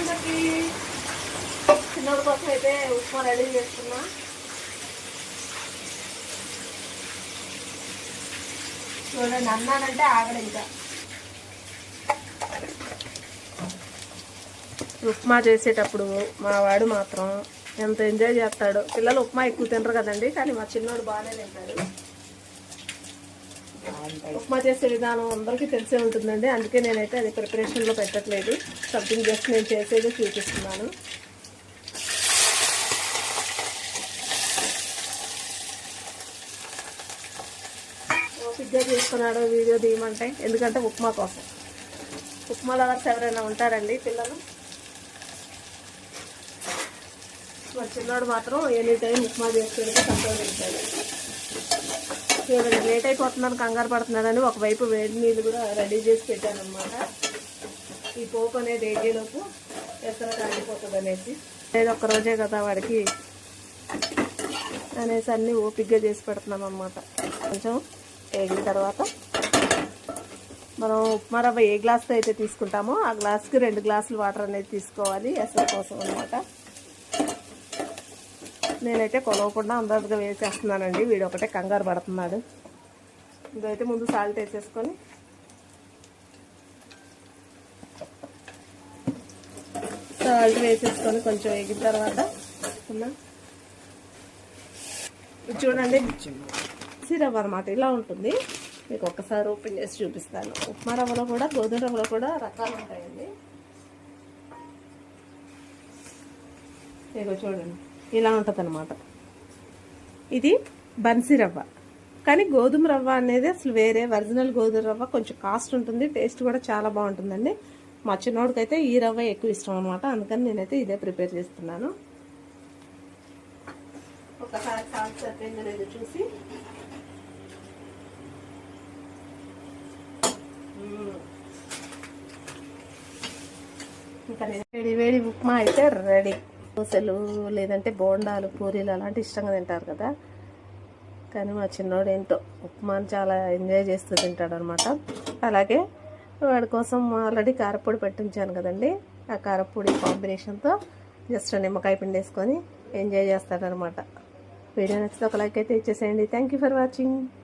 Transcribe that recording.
అందరికి చిన్నోడి కోసం అయితే ఉప్మా రెడీ చేస్తున్నా చూడండి అన్నానంటే ఆవిడ ఇంకా. ఉప్మా చేసేటప్పుడు మా వాడు మాత్రం ఎంత ఎంజాయ్ చేస్తాడు. పిల్లలు ఉప్మా ఎక్కువ తినరు కదండి కానీ మా చిన్నోడు బాగానే తింటాడు. ఉప్మా చేసే విధానం అందరికీ తెలిసే ఉంటుందండి. అందుకే నేనైతే అది ప్రిపరేషన్లో పెట్టట్లేదు. సంథింగ్ జస్ట్ నేను చేసేది చూపిస్తున్నాను. ఓపిక్గా చేసుకున్నాడు వీడియో తీయమంటే ఎందుకంటే ఉప్మా కోసం. ఉప్మా లవర్స్ ఎవరైనా ఉంటారండి పిల్లలు? మా చిన్నోడు మాత్రం ఎనీ టైం ఉప్మా చేసి సంతోషించాడు చూడండి లేట్ అయిపోతున్నాను కంగారు పడుతున్నాడని ఒకవైపు వేడి నీళ్ళు కూడా రెడీ చేసి పెట్టాను అనమాట ఈ పోపు అనేది ఏజీలోపు ఎక్కడ కాలిపోతుంది అనేసి లేదు ఒక్కరోజే కదా వాడికి అనేసి అన్నీ ఓపిక్గా చేసి పెడుతున్నాం అనమాట కొంచెం వేగిన తర్వాత మనం ఉప్మా రవ్వ ఏ గ్లాస్తో అయితే తీసుకుంటామో ఆ గ్లాస్కి రెండు గ్లాసులు వాటర్ అనేది తీసుకోవాలి ఎసర కోసం అనమాట నేనైతే కొలవకుండా అందరిగా వేసేస్తున్నానండి. వీడు ఒకటే కంగారు పడుతున్నాడు. ఇదైతే ముందు సాల్ట్ వేసేసుకొని సాల్ట్ వేసేసుకొని కొంచెం వేగిన తర్వాత చూడండి. సిరవ్ అనమాట ఇలా ఉంటుంది. మీకు ఒక్కసారి ఓపెన్ చేసి చూపిస్తాను. ఉప్మా రవ్వలో కూడా గోధుమ రవ్వలో కూడా రకాలు ఉంటాయండి. ఇగో చూడండి. ఇలా ఉంటుంది అనమాట ఇది బన్సీ రవ్వ. కానీ గోధుమ రవ్వ అనేది అసలు వేరే ఒరిజినల్ గోధుమ రవ్వ కొంచెం కాస్ట్ ఉంటుంది టేస్ట్ కూడా చాలా బాగుంటుందండి. మా చిన్నోడికైతే ఈ రవ్వ ఎక్కువ ఇష్టం అనమాట అందుకని నేనైతే ఇదే ప్రిపేర్ చేస్తున్నాను. ఒకసారి సాల్ట్ సరిపోయిందో లేదో చూసి. ఇంకా వేడి వేడి ఉప్మా అయితే రెడీ. దోశలు లేదంటే బోండాలు పూరీలు అలాంటి ఇష్టంగా తింటారు కదా. కానీ మా చిన్నోడు ఏంటో ఉప్మాను చాలా ఎంజాయ్ చేస్తూ తింటాడు అనమాట అలాగే వాడి కోసం ఆల్రెడీ కారపొడి పెట్టించాను కదండి. ఆ కారపొడి కాంబినేషన్తో జస్ట్ నిమ్మకాయ పిండి వేసుకొని ఎంజాయ్ చేస్తాడనమాట. వీడియో నచ్చితే ఒక లైక్ అయితే ఇచ్చేసేయండి. Thank you for watching